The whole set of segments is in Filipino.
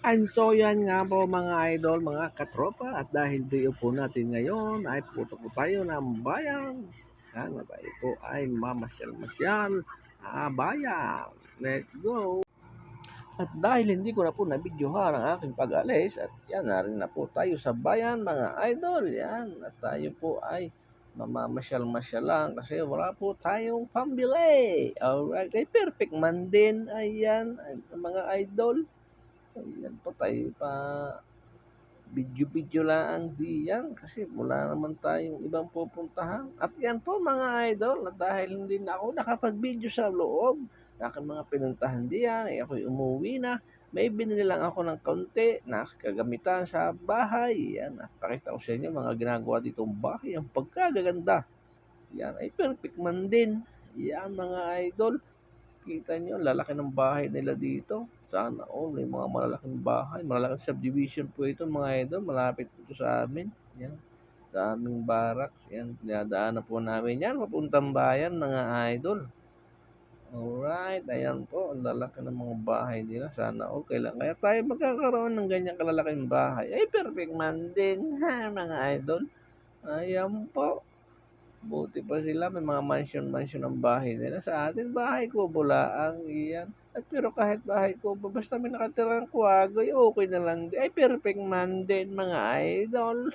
And so yan nga po mga idol, mga katropa at dahil day po natin ngayon ay puto po tayo ng bayan. Sana tayo po ay mamasyal-masyal. Ah, bayan. Let's go. At dahil hindi ko na po nabidyohan ang aking pag-alis at yan na rin na po tayo sa bayan mga idol. Yan at tayo po ay mamamasyal-masyal lang kasi wala po tayong pambili. Alright, ay perfect man din. Ayan, ay, mga idol. Ayan po tayo pa video-video lang diyan kasi wala naman tayong ibang pupuntahan. At yan po mga idol, at dahil hindi na ako nakapag-video sa loob, na aking mga pinuntahan diyan, ay ako'y umuwi na. May binili lang ako ng konti na kagamitan sa bahay. Yan, pakita ko sa inyo mga ginagawa ditong bahay. Ang pagkagaganda. Yan, ay perfect man din. Yan mga idol. Kita nyo, lalaki ng bahay nila dito. Sana all, may mga malalaking bahay. Malalaking subdivision po ito mga idol. Malapit po sa amin. Yan. Sa aming barracks. Yan, dinadaanan po namin yan. Papuntang bayan mga idol. Alright, ayan po, ang lalaki ng mga bahay nila. Sana okay lang. Kaya tayo magkakaroon ng ganyan kalalaking bahay. Ay, perfect man din, ha, mga idol. Ayan po. Buti pa sila, may mga mansion-mansion ang bahay nila. Sa atin, bahay ko, bulaang iyan. At pero kahit bahay ko, basta may nakatirang kuwagoy, okay na lang. Ay, perfect man din, mga idol.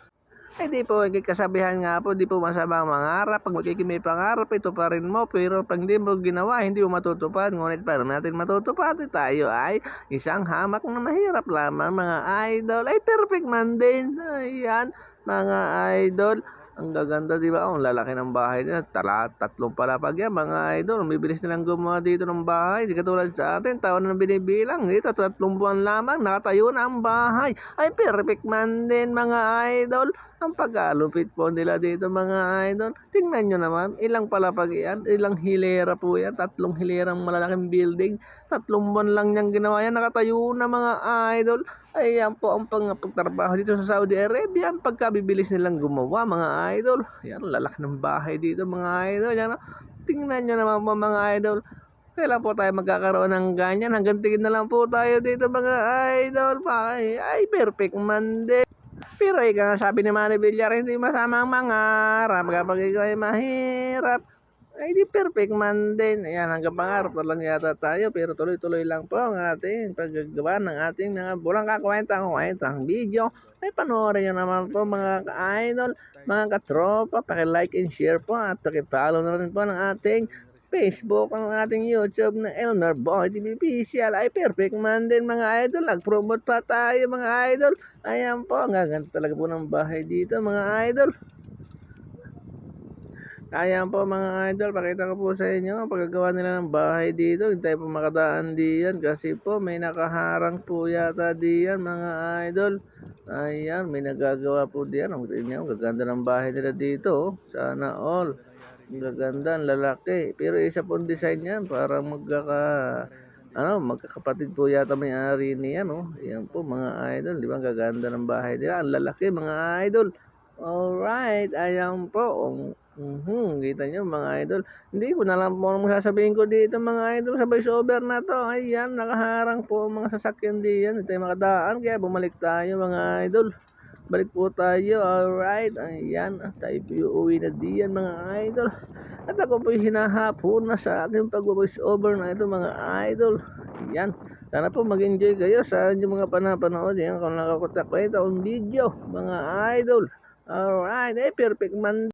Ay di po, kasabihan nga po, di po masamang mangarap. Pag magkikimay pangarap, ito pa rin mo. Pero pag di mo ginawa, hindi mo matutupad. Ngunit para natin matutupad, tayo ay isang hamak na mahirap lamang, mga idol. Ay perfect man din. Ayan, mga idol. Ang gaganda, di ba? Ang lalaki ng bahay nila. Tala, tatlong palapag yan, mga idol. Bibilis nilang gumawa dito ng bahay. Di katulad sa atin, taon na binibilang. Dito, tatlong buwan lamang, nakatayo na ang bahay. Ay, perfect man din, mga idol. Ang pagkalupit po nila dito, mga idol. Tingnan nyo naman, ilang palapag yan, ilang hilera po yan. Tatlong hilerang malalaking building. Tatlong buwan lang niyang ginawa yan. Nakatayo na, mga idol. Ayan po ang pagtrabaho dito sa Saudi Arabia. Ang pagkabibilis nilang gumawa, mga idol. Yan, lalak ng bahay dito, mga idol. Yan, oh. tingnan nyo naman po, mga idol. Kailan po tayo magkakaroon ng ganyan? Hanggang tingin na lang po tayo dito, mga idol. Ay, ay perfect man din. Pero ika nga sabi ni Manny Villar, hindi masama ang mangarap. Kapag ikaw ay mahirap, ay di perfect man din. Ayan, hanggang pangarap na lang yata tayo. Pero tuloy-tuloy lang po ang ating paggagawa ng ating mga bulang kakwentang kwentang video. Ay panoorin nyo naman po mga ka-idol, mga katropa. Paki-like and share po at paki-follow na rin po ng ating Facebook, ang ating YouTube na Elmer Boy TV Official ay perfect man din mga idol. Nag-promote pa tayo mga idol. Ayan po, ang gaganda talaga po ng bahay dito mga idol. Ayan po mga idol, pakita ko po sa inyo ang pagkagawa nila ng bahay dito. Hindi tayo po makadaan diyan kasi po may nakaharang po yata diyan mga idol. Ayan, may nagagawa po diyan. Ang gaganda ng bahay nila dito. oh. Sana all. Ang gaganda, ang lalaki. Pero isa pong design yan, parang magkaka... Ano, magkakapatid po yata may-ari niyan, oh. Yan po, mga idol. Di ba, ang gaganda ng bahay nila. Ang lalaki, mga idol. Alright, ayan po. Mhm, kita nyo mga idol. Hindi ko na lang po anong sasabihin ko dito mga idol sa voice over na to. Ayan, nakaharang po ang mga sasakyan diyan. Hindi tayo makadaan kaya bumalik tayo mga idol. Balik po tayo, alright. Ayan, tayo po uuwi na diyan mga idol. At ako po hinahapon na sa aking pag-voice over na ito mga idol. Ayan. Sana po mag-enjoy kayo sa inyong mga panapanood. Yan, kung nakakutak ko ito ang video, mga idol. Alright, eh, perfect man